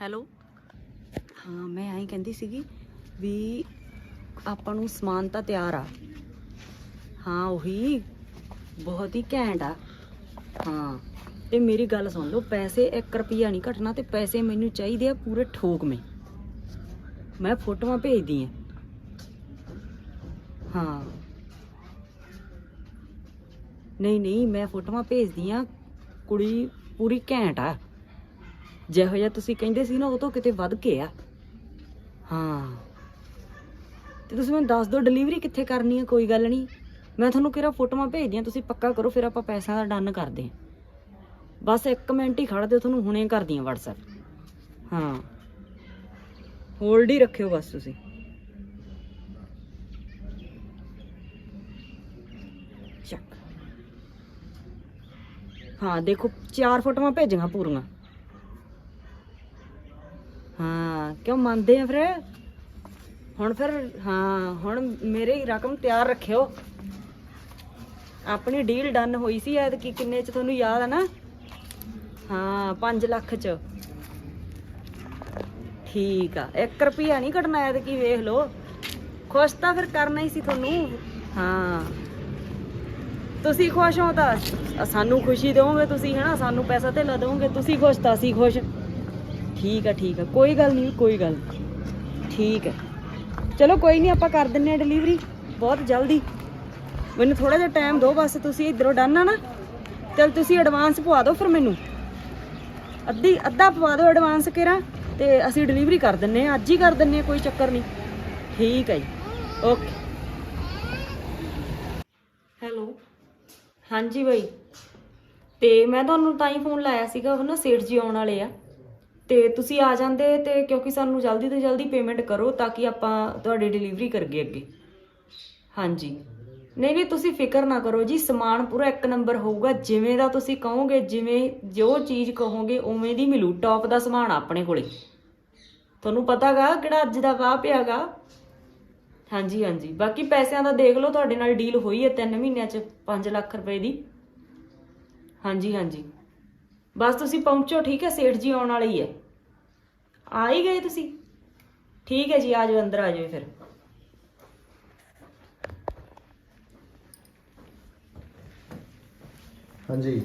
Hello. ਹਾਂ, ਮੈਂ ਐਂ ਕਹਿੰਦੀ ਸੀਗੀ ਵੀ ਆਪਾਂ ਨੂੰ ਸਮਾਨ ਤਾਂ ਤਿਆਰ ਆ। ਹਾਂ, ਉਹੀ। ਬਹੁਤ ਹੀ ਘੈਂਟ ਆ। ਹਾਂ, ਤੇ ਮੇਰੀ ਗੱਲ ਸੁਣ ਲਓ, ਪੈਸੇ 1 ਰੁਪਿਆ ਨਹੀਂ ਘਟਣਾ ਤੇ ਪੈਸੇ ਮੈਨੂੰ ਚਾਹੀਦੇ ਆ ਪੂਰੇ ਠੋਕ ਮੇ। ਮੈਂ ਫੋਟੋਆਂ ਭੇਜਦੀ ਆ। ਹਾਂ। ਨਹੀਂ ਨਹੀਂ, ਮੈਂ ਫੋਟੋਆਂ ਭੇਜਦੀ ਆ। ਕੁੜੀ ਪੂਰੀ ਘੈਂਟ ਆ। ਜਿਹੋ ਜਿਹਾ ਤੁਸੀਂ ਕਹਿੰਦੇ ਸੀ ਨਾ, ਉਹ ਤੋਂ ਕਿਤੇ ਵੱਧ ਕੇ ਆ। ਹਾਂ। ਤੇ ਤੁਸੀਂ ਮੈਨੂੰ ਦੱਸ ਦਿਓ ਡਿਲੀਵਰੀ ਕਿੱਥੇ ਕਰਨੀ ਹੈ ਕੋਈ ਗੱਲ ਨਹੀਂ। ਮੈਂ ਤੁਹਾਨੂੰ ਕਿਹੜਾ ਫੋਟੋਆਂ ਭੇਜਦੀਆਂ, ਤੁਸੀਂ ਪੱਕਾ ਕਰੋ, ਫਿਰ ਆਪਾਂ ਪੈਸਿਆਂ ਦਾ ਡਨ ਕਰਦੇ ਹਾਂ। ਬਸ 1 ਮਿੰਟ ਹੀ ਖੜ ਦਿਓ ਤੁਹਾਨੂੰ, ਹੁਣੇ ਕਰਦੀ ਆ WhatsApp ਹਾਂ। ਹੋਲਡ ਹੀ ਰੱਖਿਓ ਬਸ ਤੁਸੀਂ। ਚੱਕ। ਹਾਂ, ਦੇਖੋ, ਚਾਰ ਫੋਟੋਆਂ ਭੇਜੀਆਂ ਪੂਰੀਆਂ। ਹਾਂ, ਕਿਉਂ ਮੰਨਦੇ ਆ ਫਿਰ? ਹੁਣ ਫਿਰ, ਹਾਂ, ਹੁਣ ਮੇਰੀ ਰਕਮ ਤਿਆਰ ਰੱਖਿਓ। ਆਪਣੀ ਡੀਲ ਡਨ ਹੋਈ ਸੀ ਐਤ ਕੀ ਕਿੰਨੇ ਚ ਤੁਹਾਨੂੰ ਯਾਦ ਆ ਨਾ? ਹਾਂ 5 ਲੱਖ ਚ। ਠੀਕ ਆ 1 ਰੁਪਿਆ ਨਹੀਂ ਘਟਣਾ ਐਤ ਕੀ ਵੇਖ ਲਓ। ਖੁਸ਼ ਤਾਂ ਫਿਰ ਕਰਨਾ ਹੀ ਸੀ ਤੁਹਾਨੂੰ। ਹਾਂ। ਤੁਸੀਂ ਖੁਸ਼ ਹੋ ਤਾਂ ਸਾਨੂੰ ਖੁਸ਼ੀ ਦਿਓਗੇ ਤੁਸੀਂ, ਹਨਾ? ਸਾਨੂੰ ਪੈਸਾ ਤੇ ਦਿਓਗੇ, ਤੁਸੀਂ ਖੁਸ਼ ਤਾਂ ਅਸੀਂ ਖੁਸ਼। ਠੀਕ ਆ ਠੀਕ ਆ। ਕੋਈ ਗੱਲ ਨਹੀਂ, ਕੋਈ ਗੱਲ ਨਹੀਂ। ਠੀਕ ਹੈ ਚਲੋ ਕੋਈ ਨਹੀਂ, ਆਪਾਂ ਕਰ ਦਿੰਨੇ ਆ ਡਿਲੀਵਰੀ ਬਹੁਤ ਜਲਦੀ। ਮੈਨੂੰ ਥੋੜਾ ਜਿਹਾ ਟਾਈਮ ਦਿਓ, ਬਸ ਤੁਸੀਂ ਇਧਰੋਂ ਡਨ ਆ ਨਾ। ਚਲ ਤੁਸੀਂ ਐਡਵਾਂਸ ਪਵਾ ਦਿਓ ਫਿਰ ਮੈਨੂੰ। ਅੱਧੀ, ਅੱਧਾ ਪਵਾ ਦਿਓ ਐਡਵਾਂਸ ਕਿਰਾ, ਤੇ ਅਸੀਂ ਡਿਲੀਵਰੀ ਕਰ ਦਿੰਨੇ ਆ। ਅੱਜ ਹੀ ਕਰ ਦਿੰਨੇ ਆ, ਕੋਈ ਚੱਕਰ ਨਹੀਂ। ਠੀਕ ਹੈ ਜੀ। ਓਕੇ ਹੈਲੋ ਹਾਂਜੀ ਬਾਈ। ਤੇ ਮੈਂ ਤੁਹਾਨੂੰ ਤਾਂ ਹੀ ਫੋਨ ਲਾਇਆ ਸੀਗਾ, ਉਹ ਨਾ ਸੇਠ ਜੀ ਆਉਣ ਵਾਲੇ ਆ। ਤੇ ਤੁਸੀਂ ਆ ਜਾਂਦੇ ਤੇ ਕਿਉਂਕਿ ਸਾਨੂੰ ਜਲਦੀ ਤੋਂ ਜਲਦੀ ਪੇਮੈਂਟ ਕਰੋ ਤਾਂ ਕਿ ਆਪਾਂ ਤੁਹਾਡੀ ਡਿਲੀਵਰੀ ਕਰਗੇ ਅੱਗੇ। ਹਾਂਜੀ। ਨਹੀਂ ਨਹੀਂ, ਤੁਸੀਂ ਫਿਕਰ ਨਾ ਕਰੋ ਜੀ, ਸਮਾਨ ਪੂਰਾ ਇੱਕ ਨੰਬਰ ਹੋਊਗਾ, ਜਿਵੇਂ ਦਾ ਤੁਸੀਂ ਕਹੋਗੇ, ਜਿਵੇਂ ਜੋ ਚੀਜ਼ ਕਹੋਗੇ, ਉਵੇਂ ਦੀ ਮਿਲੂ ਟੌਪ ਦਾ ਸਮਾਨ ਆ ਆਪਣੇ ਕੋਲੇ। ਤੁਹਾਨੂੰ ਪਤਾਗਾ ਕਿਹੜਾ ਅੱਜ ਦਾ ਵਾਹ ਪਿਆਗਾ? ਹਾਂਜੀ ਹਾਂਜੀ। ਬਾਕੀ ਪੈਸਿਆਂ ਦਾ ਦੇਖ ਲਓ, ਤੁਹਾਡੇ ਨਾਲ ਡੀਲ ਹੋਈ ਹੈ 3 ਮਹੀਨਿਆਂ ਚ 5 ਲੱਖ ਰੁਪਏ ਦੀ। ਹਾਂਜੀ ਹਾਂਜੀ। ਬਸ ਤੁਸੀਂ ਪਹੁੰਚੋ, ਠੀਕ ਹੈ? ਸੇਠ ਜੀ ਆਉਣ ਵਾਲੀ ਹੈ। ਆ ਹੀ ਗਏ ਤੁਸੀਂ? ਠੀਕ ਹੈ ਜੀ ਆ ਜਾਓ ਅੰਦਰ ਆ ਜਾਓ ਫਿਰ। ਹਾਂਜੀ।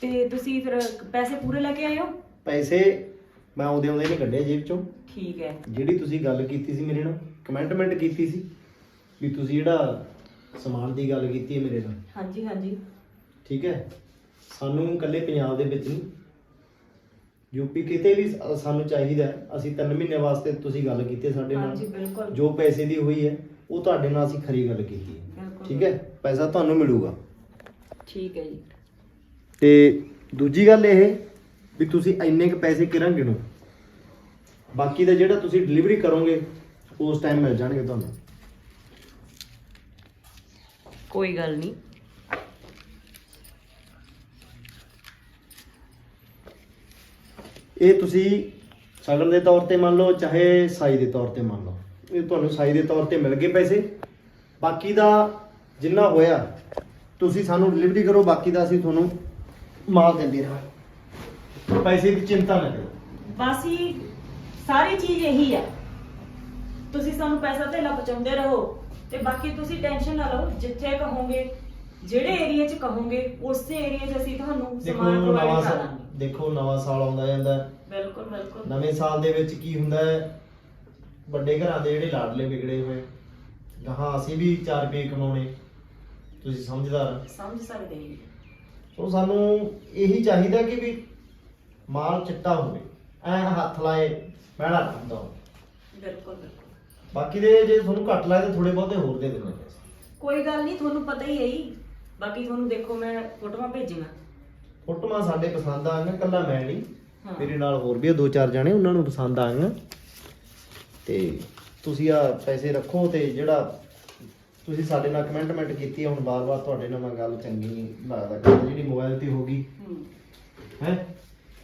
ਤੇ ਤੁਸੀਂ ਫਿਰ ਪੈਸੇ ਪੂਰੇ ਲੈ ਕੇ ਆਏ ਹੋ? ਪੈਸੇ ਮੈਂ ਆਉਂਦੇ ਆਉਂਦੇ ਨਹੀਂ ਕੱਢੇ ਜੇਬ ਚੋਂ। ਠੀਕ ਹੈ। ਜਿਹੜੀ ਤੁਸੀਂ ਗੱਲ ਕੀਤੀ ਸੀ ਮੇਰੇ ਨਾਲ ਕਮੈਂਟਮੈਂਟ ਕੀਤੀ ਸੀ ਵੀ ਤੁਸੀਂ ਜਿਹੜਾ ਸਮਾਨ ਦੀ ਗੱਲ ਕੀਤੀ ਹੈ ਮੇਰੇ ਨਾਲ। ਹਾਂਜੀ ਹਾਂਜੀ। ਠੀਕ ਹੈ? ਸਾਨੂੰ ਇਕੱਲੇ ਪੰਜਾਬ ਦੇ ਵਿੱਚ ਨਹੀਂ ਯੂਪੀ ਕਿਤੇ ਵੀ ਸ- ਸਾਨੂੰ ਚਾਹੀਦਾ ਹੈ। ਅਸੀਂ 3 ਮਹੀਨੇ ਵਾਸਤੇ ਤੁਸੀਂ ਗੱਲ ਕੀਤੀ ਹੈ ਸਾਡੇ ਹਾਂਜੀ ਨਾਲ ਬਿਲਕੁਲ। ਜੋ ਪੈਸੇ ਦੀ ਹੋਈ ਹੈ ਉਹ ਤੁਹਾਡੇ ਨਾਲ ਅਸੀਂ ਖਰੀ ਗੱਲ ਕੀਤੀ ਹੈ। ਬਿਲਕੁਲ। ਠੀਕ ਹੈ? ਪੈਸਾ ਤੁਹਾਨੂੰ ਮਿਲੂਗਾ। ਠੀਕ ਹੈ ਜੀ। ਤੇ ਦੂਜੀ ਗੱਲ ਇਹ ਵੀ ਤੁਸੀਂ ਇੰਨੇ ਕ ਪੈਸੇ ਕਿਰਾਂ ਗਿਣੋ? ਬਾਕੀ ਦਾ ਜਿਹੜਾ ਤੁਸੀਂ ਡਿਲੀਵਰੀ ਕਰੋਗੇ ਉਸ ਟਾਈਮ ਮਿਲ ਜਾਣਗੇ ਤੁਹਾਨੂੰ। ਕੋਈ ਗੱਲ ਨਹੀਂ। ਇਹ ਤੁਸੀਂ ਸ਼ਗਨ ਦੇ ਤੌਰ ਤੇ ਮੰਨ ਲਓ ਚਾਹੇ ਸਾਈ ਦੇ ਤੌਰ ਤੇ ਮੰਨ ਲਓ। ਇਹ ਤੁਹਾਨੂੰ ਸਾਈ ਦੇ ਤੌਰ ਤੇ ਮਿਲ ਗਏ ਪੈਸੇ। ਬਾਕੀ ਦਾ ਜਿੰਨਾ ਹੋਇਆ ਤੁਸੀਂ ਸਾਨੂੰ ਡਿਲੀਵਰੀ ਕਰੋ ਬਾਕੀ ਦਾ ਅਸੀਂ ਤੁਹਾਨੂੰ ਮਾਲ ਦਿੰਦੇ ਰਹਾਂਗੇ। ਪੈਸੇ ਦੀ ਚਿੰਤਾ ਨਾ ਕਰੋ। ਬਸ ਹੀ ਸਾਰੀ ਚੀਜ਼ ਇਹੀ ਹੈ ਤੁਸੀਂ ਸਾਨੂੰ ਪੈਸਾ ਧੇਲਾ ਪਹੁੰਚਾਉਂਦੇ ਰਹੋ ਤੇ ਬਾਕੀ ਤੁਸੀਂ ਟੈਨਸ਼ਨ ਨਾ ਲਓ ਜਿੱਥੇ ਕਹੋਗੇ ਜਿਹੜੇ ਏਰੀਆ 'ਚ ਕਹੋਗੇ ਉਸੇ ਏਰੀਆ 'ਚ ਅਸੀਂ ਤੁਹਾਨੂੰ ਸਮਾਨ ਪ੍ਰੋਵਾਈਡ ਕਰ ਸਾਲ ਦਾਂਗੇ ਦੇਖੋ ਨਵਾਂ ਸਾਲ ਆਉਂਦਾ ਜਾਂਦਾ ਹੈ। ਬਿਲਕੁਲ ਬਿਲਕੁਲ। ਨਵੇਂ ਸਾਲ ਦੇ ਵਿੱਚ ਕੀ ਹੁੰਦਾ ਹੈ? ਵੱਡੇ ਘਰਾਂ ਦੇ ਜਿਹੜੇ ਲਾਡਲੇ ਵਿਗੜੇ ਹੋਏ। ਗਾਹਾਂ ਅਸੀਂ ਵੀ 4 ਰੁਪਏ ਕਮਾਉਣੇ। ਤੁਸੀਂ ਸਮਝਦਾਰ ਸਮਝ ਸਕਦੇ ਜੀ। ਸੋ ਸਾਨੂੰ ਇਹੀ ਚਾਹੀਦਾ ਕਿ ਵੀ ਮਾਲ ਚਿੱਟਾ ਹੋਵੇ। ਐ ਹੱਥ ਲਾਏ ਬਹਿਣਾ ਹੁੰਦਾ ਬਿਲਕੁਲ ਬਿਲਕੁਲ। ਬਾਕੀ ਦੇ ਜੇ ਤੁਹਾਨੂੰ ਘੱਟ ਲਾਏ ਤਾਂ ਥੋੜੇ ਬਹੁਤੇ ਹੋਰ ਦੇ ਦੇਣੇ ਕੋਈ ਗੱਲ ਨਹੀਂ ਤੁਹਾਨੂੰ ਪਤਾ ਹੀ ਹੈ ਹੀ ਬਾਕੀ ਤੁਹਾਨੂੰ ਦੇਖੋ ਮੈਂ ਫੋਟੋਆਂ ਭੇਜੀਆਂ। ਫੋਟੋਆਂ ਸਾਡੇ ਪਸੰਦ ਆ ਗਈਆਂ ਕੱਲਾ ਮੈਂ ਨਹੀਂ। ਮੇਰੇ ਨਾਲ ਹੋਰ ਵੀ ਆ ਦੋ ਚਾਰ ਜਾਣੇ ਉਹਨਾਂ ਨੂੰ ਪਸੰਦ ਆ ਗਈਆਂ ਤੇ ਤੁਸੀਂ ਆ ਪੈਸੇ ਰੱਖੋ ਤੇ ਜਿਹੜਾ ਤੁਸੀਂ ਸਾਡੇ ਨਾਲ ਕਮੈਂਟਮੈਂਟ ਕੀਤੀ ਹੈ ਹੁਣ ਬਾਰ-ਬਾਰ ਤੁਹਾਡੇ ਨਾਲ ਮੈਂ ਗੱਲ ਚੰਗੀ ਨਹੀਂ ਲੱਗਦਾ। ਗੱਲ ਜਿਹੜੀ ਮੋਬਾਈਲ ਤੇ ਹੋ ਗਈ। ਹੂੰ। ਹੈ?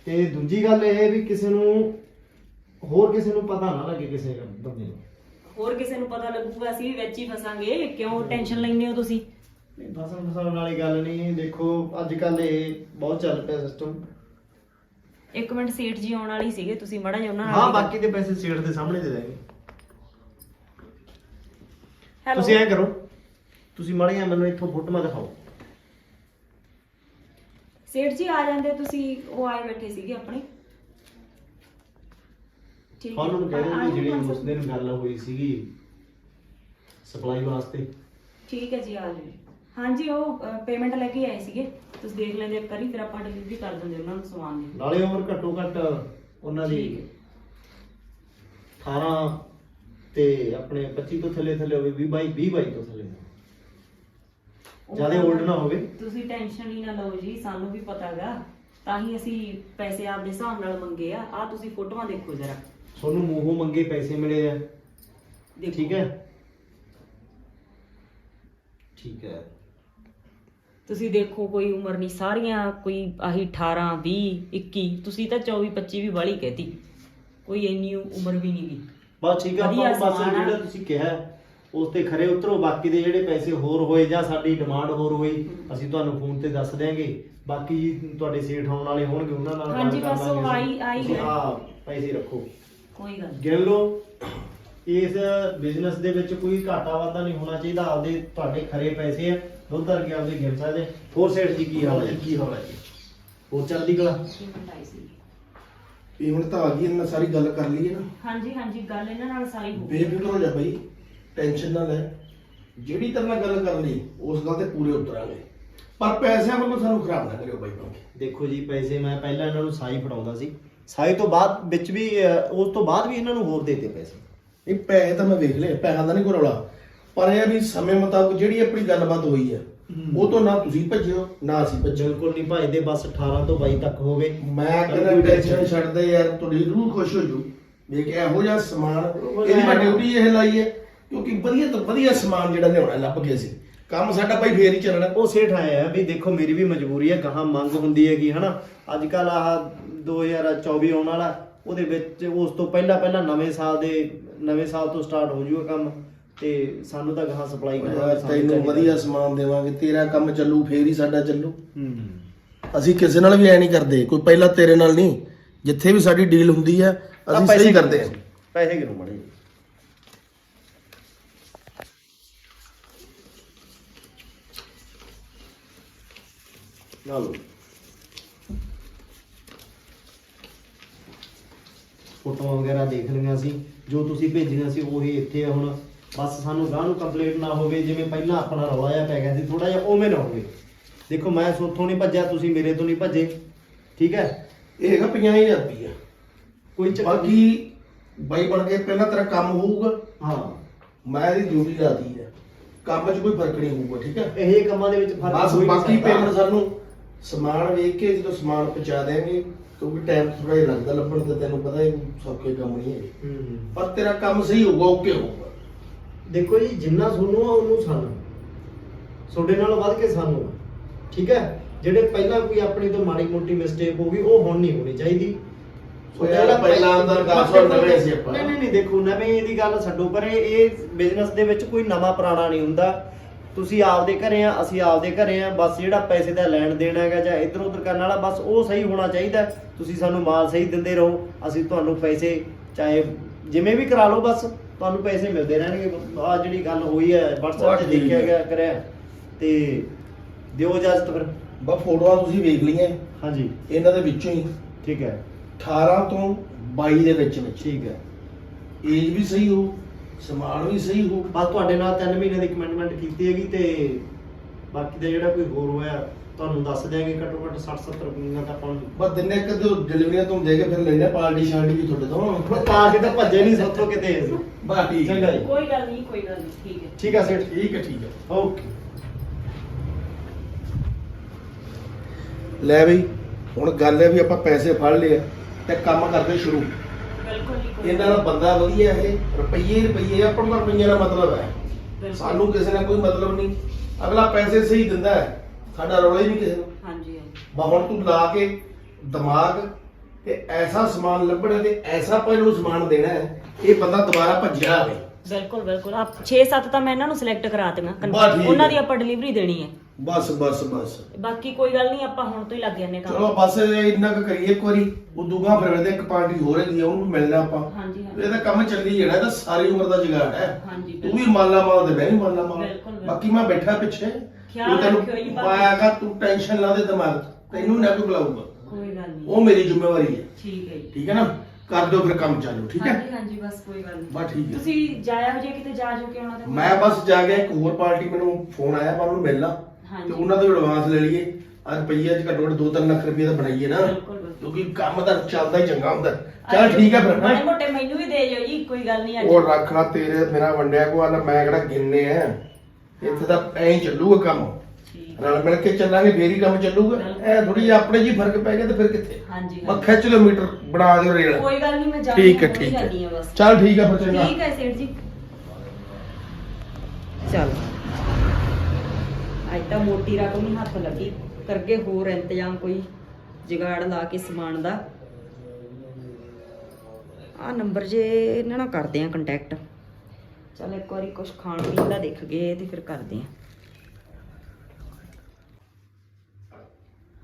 ਤੇ ਦੂਜੀ ਗੱਲ ਇਹ ਵੀ ਕਿਸੇ ਨੂੰ ਹੋਰ ਕਿਸੇ ਨੂੰ ਪਤਾ ਨਾ ਲੱਗੇ ਕਿਸੇ ਬੰਦੇ ਨੂੰ। ਹੋਰ ਕਿਸੇ ਨੂੰ ਪਤਾ ਲੱਗੂਗਾ ਅਸੀਂ ਵੀ ਵਿੱਚ ਹੀ ਫਸਾਂਗੇ। ਕਿਉਂ? ਟੈਨਸ਼ਨ ਲੈਂਦੇ ਹੋ ਤੁਸੀਂ। ਨਹੀਂ ਫਸਣ ਫਸਾਉਣ ਵਾਲੀ ਗੱਲ ਨਹੀਂ ਦੇਖੋ ਅੱਜ ਕੱਲ ਇਹ ਬਹੁਤ ਚੱਲ ਪਿਆ ਸਿਸਟਮ ਇੱਕ ਮਿੰਟ ਸੀਟ ਜੀ ਆਉਣ ਵਾਲੀ ਸੀਗੇ ਤੁਸੀਂ ਮੜਾ ਜਿਹਾ ਉਹਨਾਂ ਨਾਲ ਹਾਂ ਵੀ ਬਾਕੀ ਦੇ ਪੈਸੇ ਸੀਟ ਦੇ ਸਾਹਮਣੇ ਦੇ ਦਾਂਗੇ Hello? ਤੁਸੀਂ ਐ ਕਰੋ ਤੁਸੀਂ ਮਾੜੇ ਜਿਹਾ ਮੈਨੂੰ ਇੱਥੋਂ ਫੋਟੋਆਂ ਦਿਖਾਓ ਸੇਠ ਜੀ ਆ ਜਾਂਦੇ ਤੁਸੀਂ ਉਹ ਆਏ ਬੈਠੇ ਸੀਗੇ ਆਪਣੇ ਠੀਕ ਹੈ। ਉਹਨਾਂ ਨੂੰ ਕਹਿ ਆ- ਦਿਓ ਆ ਵੀ ਜਾਓ ਜਿਹੜੀ। ਉਸ ਦਿਨ ਗੱਲ ਹੋਈ ਸੀਗੀ ਸਪਲਾਈ ਵਾਸਤੇ ਠੀਕ ਹੈ ਜੀ ਆ ਜਾਓ ਹਾਂਜੀ ਉਹ ਪੇਮੈਂਟ ਲੈ ਕੇ ਆਏ ਸੀਗੇ। ਤੁਸੀਂ ਦੇਖ ਲੈਂਦੇ ਇੱਕ ਵਾਰੀ ਫਿਰ ਆਪਾਂ ਡਿਲੀਵਰੀ ਕਰ ਦਿੰਦੇ ਉਹਨਾਂ ਨੂੰ ਸਮਾਨ ਦੀ ਨਾਲੇ ਉਮਰ ਘੱਟੋ ਘੱਟ ਉਹਨਾਂ ਦੀ ਠੀਕ ਹੈ। 18 ਤੇ ਆਪਣੇ 25 ਤੋਂ ਥੱਲੇ ਥੱਲੇ ਹੋਵੇ 20 22 20 22 ਤੋਂ ਥੱਲੇ। ਜ਼ਿਆਦਾ 올ਡ ਨਾ ਹੋਵੇ। ਤੁਸੀਂ ਟੈਨਸ਼ਨ ਹੀ ਨਾ ਲਓ ਜੀ ਸਾਨੂੰ ਵੀ ਪਤਾਗਾ ਤਾਂ ਹੀ ਅਸੀਂ ਪੈਸੇ ਆਪਦੇ ਹਿਸਾਬ ਨਾਲ ਮੰਗੇ ਆ। ਆ ਤੁਸੀਂ ਫੋਟੋਆਂ ਦੇਖੋ ਜਰਾ। ਤੁਹਾਨੂੰ ਮੂੰਹੋਂ ਮੰਗੇ ਪੈਸੇ ਮਿਲੇ ਆ। ਠੀਕ ਹੈ। ਠੀਕ ਹੈ। ਤੁਸੀਂ ਦੇਖੋ ਕੋਈ ਉਮਰ ਨਹੀਂ ਸਾਰੀਆਂ ਕੋਈ ਆਹੀ 18 20 21 ਤੁਸੀਂ ਤਾਂ 24 25 ਵੀ ਵਾਲੀ ਕਹਿਤੀ। ਕੋਈ ਇੰਨੀ ਉਮਰ ਵੀ ਨਹੀਂ ਗਈ ਬਸ ਠੀਕ ਵਧੀਆ ਆਪਾਂ ਬਸ ਸਮਾਨ ਆ। ਜਿਹੜਾ ਤੁਸੀਂ ਕਿਹਾ ਉਸ ਤੇ ਖਰੇ ਉਤਰੋ ਬਾਕੀ ਦੇ ਜਿਹੜੇ ਪੈਸੇ ਹੋਰ ਹੋਏ ਜਾਂ ਸਾਡੀ ਡਿਮਾਂਡ ਹੋਰ ਹੋਈ। ਅਸੀਂ ਤੁਹਾਨੂੰ ਫੋਨ ਤੇ ਦੱਸ ਦਿਆਂਗੇ। ਬਾਕੀ ਤੁਹਾਡੇ ਸੇਠ ਆਉਣ ਵਾਲੇ ਹੋਣਗੇ ਉਹਨਾਂ ਨਾਲ ਗੱਲ ਹਾਂਜੀ, ਕਰ ਬਸ ਉਹ ਲਾਂਗੇ ਆਈ- ਆਈ ਤੁਸੀਂ ਹੈ। ਆਹ ਪੈਸੇ ਰੱਖੋ। ਕੋਈ ਗੱਲ ਨਹੀਂ। ਗਿਣ ਲਓ। ਇਸ ਬਿਜ਼ਨਸ ਦੇ ਵਿੱਚ ਕੋਈ ਘਾਟਾ ਵਾਧਾ ਨਹੀਂ ਹੋਣਾ ਚਾਹੀਦਾ ਆਪਦੇ ਤੁਹਾਡੇ ਖਰੇ ਪੈਸੇ ਆ। ਦੁੱਧ ਵਰਗੇ ਆਪਦੇ ਗਿਣ ਸਕਦੇ। ਹੋਰ ਸੇਠ ਜੀ ਕੀ ਹਾਲ ਹੈ? ਕੀ ਹਾਲ ਹੈ ਜੀ? ਹੋਰ ਚੜ੍ਹਦੀ ਕਲਾ? ਸੀ ਪੇਮੈਂਟ ਤਾਂ ਆ ਗਈ ਇਹਨਾਂ ਸਾਰੀ ਗੱਲ ਕਰ ਲਈ ਹੈ ਨਾ। ਹਾਂਜੀ ਹਾਂਜੀ ਗੱਲ ਇਹਨਾਂ ਨਾਲ ਸਾਰੀ ਹੋ ਗਈ। ਬੇਫਿਕਰ ਹੋ ਜਾ ਬਈ ਟੈਨਸ਼ਨ ਨਾ ਲੈ। ਜਿਹੜੀ ਤੇਰੇ ਨਾਲ ਗੱਲ ਕਰ ਲਈ ਉਸ ਗੱਲ ਤੇ ਪੂਰੇ ਉਤਰਾਂਗੇ। ਪਰ ਪੈਸਿਆਂ ਵੱਲੋਂ ਸਾਨੂੰ ਖਰਾਬ ਨਾ ਕਰਿਓ ਬਾਈ ਬਣ ਕੇ ਦੇਖੋ ਜੀ ਪੈਸੇ ਮੈਂ ਪਹਿਲਾਂ ਇਹਨਾਂ ਨੂੰ ਸਾਈ ਫੜਾਉਂਦਾ ਸੀ। ਸਾਈ ਤੋਂ ਬਾਅਦ ਵਿੱਚ ਵੀ ਅਹ, ਉਸ ਤੋਂ ਬਾਅਦ ਵੀ ਇਹਨਾਂ ਨੂੰ ਹੋਰ ਦੇਤੇ ਪੈਸੇ। ਇਹ ਪੈਸੇ ਤਾਂ ਮੈਂ ਵੇਖ ਲਏ ਪੈਸਾ ਦਾ ਨਹੀਂ ਕੋਈ ਰੌਲਾ। ਪਰ ਇਹ ਆ ਵੀ ਸਮੇਂ ਮੁਤਾਬਕ ਜਿਹੜੀ ਆਪਣੀ ਗੱਲਬਾਤ ਹੋਈ ਹੈ। ਹਮ। ਉਹ ਤੋਂ ਨਾ ਤੁਸੀਂ ਭੱਜਿਓ ਨਾ ਅਸੀਂ ਭੱਜਿਓ। ਬਿਲਕੁਲ ਨਹੀਂ ਭਜਦੇ ਬਸ 18 ਤੋਂ 22 ਤੱਕ ਹੋਵੇ। ਮੈਂ ਕਹਿੰਦਾ ਕੋਈ ਟੈਨਸ਼ਨ ਛੱਡ ਦੇ ਯਾਰ ਤੁਹਾਡੀ ਰੂਹ ਖੁਸ਼ ਹੋ ਜੂ ਵੇਖ ਇਹੋ ਜਿਹਾ ਸਮਾਨ ਇਹਦੀ ਮੈਂ। ਡਿਊਟੀ ਇਹ ਲਾਈ ਹੈ ਕਿਉਂਕਿ ਵਧੀਆ ਤੋਂ ਵਧੀਆ ਸਮਾਨ ਜਿਹੜਾ ਲਿਆਉਣਾ ਲੱਭ ਕੇ ਅਸੀਂ। ਕੰਮ ਸਾਡਾ ਭਾਈ ਫੇਰ ਹੀ ਚੱਲਣਾ। ਉਹ ਸੇਠ ਆਇਆ ਵੀ ਦੇਖੋ ਮੇਰੀ ਵੀ ਮਜਬੂਰੀ ਹੈ ਗਾਹਾਂ ਮੰਗ ਹੁੰਦੀ ਹੈਗੀ ਹਨਾ? ਅੱਜ ਕੱਲ ਆਹ 2024 ਆਉਣ ਵਾਲਾ ਉਹਦੇ ਵਿੱਚ ਉਸ ਤੋਂ ਪਹਿਲਾਂ ਪਹਿਲਾਂ ਨਵੇਂ ਸਾਲ ਦੇ ਨਵੇਂ ਸਾਲ ਤੋਂ ਸਟਾਰਟ ਹੋ ਜੂਗਾ ਕੰਮ। ਤੇ ਸਾਨੂੰ ਤਾਂ ਗਾਹਾਂ ਸਪਲਾਈ ਯਾਰ ਤੈਨੂੰ ਵਧੀਆ ਸਮਾਨ ਦੇਵਾਂਗੇ ਤੇਰਾ ਕੰਮ ਚੱਲੂ ਫੇਰ ਹੀ ਸਾਡਾ ਚੱਲੂ। ਹੂੰ। ਅਸੀਂ ਕਿਸੇ ਨਾਲ ਵੀ ਐ ਨਹੀਂ ਕਰਦੇ ਕੋਈ ਪਹਿਲਾਂ ਤੇਰੇ ਨਾਲ ਨਹੀਂ ਜਿੱਥੇ ਵੀ ਸਾਡੀ ਡੀਲ ਹੁੰਦੀ ਆ ਅਸੀਂ ਸਹੀ ਕਰਦੇ ਆ ਪੈਸੇ ਕਿਨੂੰ ਮੜੇ ਲਓ ਫੋਟੋਆਂ ਵਗੈਰਾ ਦੇਖ ਲਈਆਂ ਸੀ ਜੋ ਤੁਸੀਂ ਭੇਜੀਆਂ ਸੀ ਉਹੀ ਇੱਥੇ ਆ ਹੁਣ। ਬਸ ਸਾਨੂੰ ਗਾਹ ਨੂੰ ਕੰਪਲੀਟ ਨਾ ਹੋਵੇ ਜਿਵੇਂ ਪਹਿਲਾਂ ਆਪਣਾ ਰੌਲਾ ਜਿਹਾ ਪੈ ਗਿਆ ਸੀ ਥੋੜਾ ਜਿਹਾ ਉਵੇਂ ਨਾ ਹੋਵੇ। ਦੇਖੋ ਮੈਂ ਸੋਥੋਂ ਨਹੀਂ ਭੱਜਿਆ ਤੁਸੀਂ ਮੇਰੇ ਤੋਂ ਨਹੀਂ ਭੱਜੇ। ਠੀਕ ਹੈ? ਇਹ ਹੈਗਾ 50000 ਰੁਪਈਆ। ਕੋਈ ਚੱਕਰ ਬਾਕੀ ਬਾਈ ਬਣ ਕੇ ਪਹਿਲਾਂ ਤੇਰਾ ਕੰਮ ਹੋਊਗਾ। ਹਾਂ। ਮੈਂ ਇਹਦੀ ਡਿਊਟੀ ਲਾਤੀ ਹੈ। ਕੰਮ 'ਚ ਕੋਈ ਫ਼ਰਕ ਨਹੀਂ ਹੋਊਗਾ ਠੀਕ ਹੈ? ਇਹ ਕੰਮਾਂ ਦੇ ਵਿੱਚ ਫ਼ਰਕ ਬਸ ਨਹੀਂ ਬਾਕੀ ਸਕਦਾ। ਪੇਮੈਂਟ ਸਾਨੂੰ ਸਮਾਨ ਵੇਖ ਕੇ ਜਦੋਂ ਸਮਾਨ ਪਹੁੰਚਾ ਦੇਣਗੇ ਕਿਉਂਕਿ ਟਾਈਮ ਥੋੜਾ ਜਿਹਾ ਲੱਗਦਾ ਲੱਭਣ ਤੇ ਤੈਨੂੰ ਪਤਾ ਹੀ ਸੌਖੇ ਕੰਮ ਨਹੀਂ ਹੈ ਹੂੰ। ਪਰ ਤੇਰਾ ਕੰਮ ਸਹੀ ਹੋਊਗਾ ਓਕੇ ਹੋਊਗਾ। ਦੇਖੋ ਜੀ ਜਿੰਨਾ ਤੁਹਾਨੂੰ ਆ ਉਹਨੂੰ ਸਾਨੂੰ। ਤੁਹਾਡੇ ਨਾਲ ਵੱਧ ਕੇ ਸਾਨੂੰ ਆ। ਠੀਕ ਹੈ? ਜਿਹੜੇ ਪਹਿਲਾਂ ਕੋਈ ਆਪਣੀ ਤੋਂ ਮਾੜੀ ਮੋਟੀ ਮਿਸਟੇਕ ਹੋ ਗਈ ਉਹ ਹੁਣ ਨਹੀਂ ਹੋਣੀ ਚਾਹੀਦੀ। ਉਹ ਯਾਰ ਪਹਿਲਾਂ ਅੰਦਰ ਗੱਲ ਸੁਣ ਨਵੇਂ ਸੀ ਆਪਾਂ। ਨਹੀਂ ਨਹੀਂ ਨਹੀਂ ਦੇਖੋ ਨਵੇਂ ਦੀ ਗੱਲ ਛੱਡੋ ਪਰ ਇਹ ਇਹ ਬਿਜ਼ਨਸ ਦੇ ਵਿੱਚ ਕੋਈ ਨਵਾਂ ਪੁਰਾਣਾ ਨਹੀਂ ਹੁੰਦਾ। ਤੁਸੀਂ ਆਪਦੇ ਘਰੇ ਆ ਅਸੀਂ ਆਪਦੇ ਘਰੇ ਆ ਬਸ ਜਿਹੜਾ ਪੈਸੇ ਦਾ ਲੈਣ ਦੇਣ ਹੈਗਾ ਜਾਂ ਇੱਧਰ ਉੱਧਰ ਕਰਨ ਵਾਲਾ ਬਸ ਉਹ ਸਹੀ ਹੋਣਾ ਚਾਹੀਦਾ। ਤੁਸੀਂ ਸਾਨੂੰ ਮਾਲ ਸਹੀ ਦਿੰਦੇ ਰਹੋ ਅਸੀਂ ਤੁਹਾਨੂੰ ਪੈਸੇ ਚਾਹੇ ਜਿਵੇਂ ਵੀ ਕਰਾ ਲਓ ਬਸ। ਤੁਹਾਨੂੰ ਪੈਸੇ ਮਿਲਦੇ ਰਹਿਣਗੇ। ਆ ਜਿਹੜੀ ਗੱਲ ਹੋਈ ਹੈ WhatsApp ਤੇ ਦੇਖਿਆ। ਗਿਆ ਕਰਿਆ। ਤੇ ਦਿਓ ਇਜਾਜ਼ਤ ਫਿਰ। ਬਸ ਫੋਟੋਆਂ ਤੁਸੀਂ ਵੇਖ ਲਈਆਂ। ਹਾਂਜੀ। ਇਹਨਾਂ ਦੇ ਵਿੱਚੋਂ ਹੀ। ਠੀਕ ਹੈ। 18 ਤੋਂ 22 ਦੇ ਵਿੱਚ ਵਿੱਚ। ਠੀਕ ਹੈ। ਏਜ ਵੀ ਸਹੀ ਹੋ ਸਮਾਨ ਵੀ ਸਹੀ ਹੋ। ਬਸ ਤੁਹਾਡੇ ਨਾਲ 3 ਮਹੀਨੇ ਦੀ ਕਮਿਟਮੈਂਟ ਕੀਤੀ ਹੈਗੀ ਤੇ ਬਾਕੀ ਦਾ ਜਿਹੜਾ ਕੋਈ ਹੋਰ ਹੋਇਆ ਤੁਹਾਨੂੰ ਦੱਸ ਦਿਆਂਗੇ ਘੱਟੋ ਘੱਟ 60 70 ਰੁਪਈਆ ਤਾਂ ਆਪਾਂ ਨੂੰ। ਬਸ ਦਿਨੇ ਕਦੇ ਡਿਲੀਵਰੀਆਂ ਤੋਂ ਦੇ ਕੇ ਫਿਰ ਲੈਣਾ ਪਾਰਟੀ ਸ਼ਾਰਟੀ ਵੀ ਤੁਹਾਡੇ ਤੋਂ। ਪਾ ਕੇ ਤਾਂ ਭੱਜੇ ਨਹੀਂ ਸੱਥੋਂ ਕਿਤੇ। ਅਸੀਂ ਬਸ ਠੀਕ ਹੈ। ਚੰਗਾ ਜੀ। ਕੋਈ ਗੱਲ ਨਹੀਂ ਕੋਈ ਗੱਲ ਨਹੀਂ ਠੀਕ ਹੈ। ਠੀਕ ਹੈ ਸੇਠ। ਠੀਕ ਹੈ ਠੀਕ ਹੈ। ਓਕੇ। ਲੈ ਬਈ ਹੁਣ ਗੱਲ ਹੈ ਵੀ ਆਪਾਂ ਪੈਸੇ ਫੜ ਲਏ ਆ ਤੇ ਕੰਮ ਕਰਦੇ ਸ਼ੁਰੂ। ਬਿਲਕੁਲ ਨਹੀਂ ਕੋਈ ਇਹਨਾਂ ਦਾ ਬੰਦਾ ਵਧੀਆ ਇਹ ਰੁਪਈਏ ਰੁਪਈਏ ਆਪਾਂ ਨੂੰ ਤਾਂ ਰੁਪਈਏ ਦਾ ਮਤਲਬ ਹੈ। ਸਾਨੂੰ ਕਿਸੇ ਨਾਲ ਕੋਈ ਮਤਲਬ ਨਹੀਂ। ਅਗਲਾ ਪੈਸੇ ਸਹੀ ਦਿੰਦਾ ਹੈ। ਸਾਡਾ ਰੌਲਾ ਹੀ ਨਹੀਂ ਕਿਸੇ ਨੂੰ ਹਾਂਜੀ ਹਾਂਜੀ। ਬਾ ਹੁਣ ਤੂੰ ਲਾ ਕੇ ਦਿਮਾਗ ਤੇ ਐਸਾ ਸਮਾਨ ਲੱਭਣਾ ਤੇ ਐਸਾ ਇਹਨੂੰ ਸਮਾਨ ਦੇਣਾ ਹੈ ਇਹ ਬੰਦਾ ਦੁਬਾਰਾ ਭੱਜਿਆ ਆਵੇ। ਬਿਲਕੁਲ ਬਿਲਕੁਲ। ਆਪ 6-7 ਤਾਂ ਮੈਂ ਇਹਨਾਂ ਨੂੰ ਸਿਲੈਕਟ ਕਰਾ ਦਿੰਗਾ ਬਸ ਠੀਕ। ਉਹਨਾਂ ਦੀ ਆਪਾਂ ਡਿਲੀਵਰੀ ਦੇਣੀ ਹੈ। ਬਸ ਬਸ ਬਸ। ਬਾਕੀ ਕੋਈ ਗੱਲ ਨਹੀਂ ਆਪਾਂ ਹੁਣ ਤੋਂ ਹੀ ਲੱਗ ਜਾਂਦੇ ਕੰਮ। ਚਲੋ ਬਸ ਇੰਨਾ ਕੁ ਕਰੀਏ ਇੱਕ ਵਾਰੀ। ਉਦੋਂ ਗਾ ਫਿਰ ਵੇਲੇ ਇੱਕ ਪਾਰਟੀ ਹੋ ਰਹੀ ਹੈ ਉਹਨੂੰ ਮਿਲਣਾ ਆਪਾਂ। ਹਾਂਜੀ ਹਾਂਜੀ। ਇਹਦਾ ਕੰਮ ਚੱਲੀ ਜਿਹੜਾ ਇਹਦਾ ਸਾਰੀ ਉਮਰ ਦਾ ਜੁਗਾੜ ਹੈ। ਹਾਂਜੀ ਤੂੰ ਵੀ ਮਾਲਾ ਮਾਲ ਤੇ ਮੈਂ ਵੀ ਮਾਲਾ ਮਾਲ ਬਿਲਕੁਲ, ਬਿਲਕੁਲ। ਬਾਕੀ ਮੈਂ ਬੈਠਾ ਪਿੱਛੇ। ਖਿਆਲ ਤੂੰ ਤੈਨੂੰ ਰੱਖਿਓ ਜੀ ਬਾਕੀ। ਪਾਇਆਗਾ ਤੂੰ ਟੈਨਸ਼ਨ ਨਾ ਦੇ ਦਿਮਾਗ 'ਚ। ਤੈਨੂੰ ਨਾ ਕੋਈ ਬੁਲਾਊਗਾ। ਕੋਈ ਗੱਲ ਨਹੀਂ ਉਹ ਮੇਰੀ ਜ਼ਿੰਮੇਵਾਰੀ ਹੈ। ਠੀਕ ਹੈ ਜੀ। ਠੀਕ ਹੈ ਨਾ? ਕਰ ਦਿਓ ਫਿਰ ਕੰਮ ਚਾਲੂ ਠੀਕ ਹੈ? ਹਾਂਜੀ ਹਾਂਜੀ ਬਸ ਕੋਈ ਗੱਲ ਨਹੀਂ ਬਸ ਠੀਕ ਹੈ। ਤੁਸੀਂ ਜਾਇਆ ਹੋ ਜੇ ਕਿਤੇ ਜਾ ਜੋ ਕੇ ਆਉਣਾ ਤੇ ਮੈਂ ਬਸ ਜਾ ਕੇ ਇੱਕ ਹੋਰ ਪਾਰਟੀ ਮੈਨੂੰ ਫੋਨ ਆਇਆ ਮੈਂ ਉਹਨੂੰ ਮਿਲਣਾ। ਹਾਂਜੀ। ਤੇ ਉਹਨਾਂ ਤੋਂ ਐਡਵਾਂਸ ਲੈ ਲਈਏ। ਅੱਜ ਰੁਪਈਆ ਚ ਘੱਟੋ ਘੱਟ 2-3 ਲੱਖ ਰੁਪਏ ਦਾ ਬਣਾਈਏ ਨਾ। ਬਿਲਕੁਲ, ਬਿਲਕੁਲ। ਕਿਉਂਕਿ ਕੰਮ ਤਾਂ ਚੱਲਦਾ ਹੀ ਚੰਗਾ ਹੁੰਦਾ। ਚਲ ਠੀਕ ਹੈ ਫਿਰ ਮਾੜੇ ਹੈਂ? ਮੋਟੇ ਮੈਨੂੰ ਵੀ ਦੇ ਜਿਓ ਜੀ ਕੋਈ ਗੱਲ ਨਹੀਂ ਅੱਜ। ਉਹ ਰੱਖ ਲਾ ਤੇਰੇ ਮੇਰਾ ਵੰਡਿਆ ਕੋ ਆਲਾ ਮੈਂ ਕਿਹੜਾ ਗਿਣਨੇ ਆ। ਇੱਥੇ ਤਾਂ ਐਂ ਹੀ ਚੱਲੂਗਾ ਕੰਮ। ਰਲ ਮਿਲ ਕੇ ਚੱਲਾਂਗੇ ਫੇਰ ਹੀ ਕੰਮ ਚੱਲੂਗਾ। ਐ ਥੋੜੀ ਜਿਹੀ ਆਪਣੇ ਜੀ ਫ਼ਰਕ ਪੈ ਗਿਆ ਤੇ ਫਿਰ ਕਿੱਥੇ? ਹਾਂਜੀ ਹਾਂਜੀ। ਖਿੱਚ ਕਿਲੋਮੀਟਰ ਬਣਾ ਦਿਓ ਰੇਲ। ਕੋਈ ਗੱਲ ਨਹੀਂ ਮੈਂ ਜਾ ਠੀਕ ਹੈ ਠੀਕ ਹੈ। ਬਸ। ਚਲ ਠੀਕ ਹੈ ਫਿਰ ਚੰਗਾ। ਠੀਕ ਹੈ ਸੇਠ ਜੀ। ਚਲ। ਅੱਜ ਤਾਂ ਮੋਟੀ ਰਕਮ ਹੀ ਹੱਥ ਲੱਗੀ। ਕਰਗੇ ਹੋਰ ਇੰਤਜ਼ਾਮ ਕੋਈ ਜੁਗਾੜ ਲਾ ਕੇ ਸਮਾਨ ਦਾ। ਆ ਨੰਬਰ ਜੇ ਇਹਨਾਂ ਨਾਲ ਕਰਦੇ ਆ ਕੰਟੈਕਟ ਚਲ ਇੱਕ ਵਾਰੀ ਕੁਝ ਖਾਣ ਪੀਣ ਦਾ ਦੇਖ ਗਏ ਤੇ ਫਿਰ ਕਰਦੇ ਆ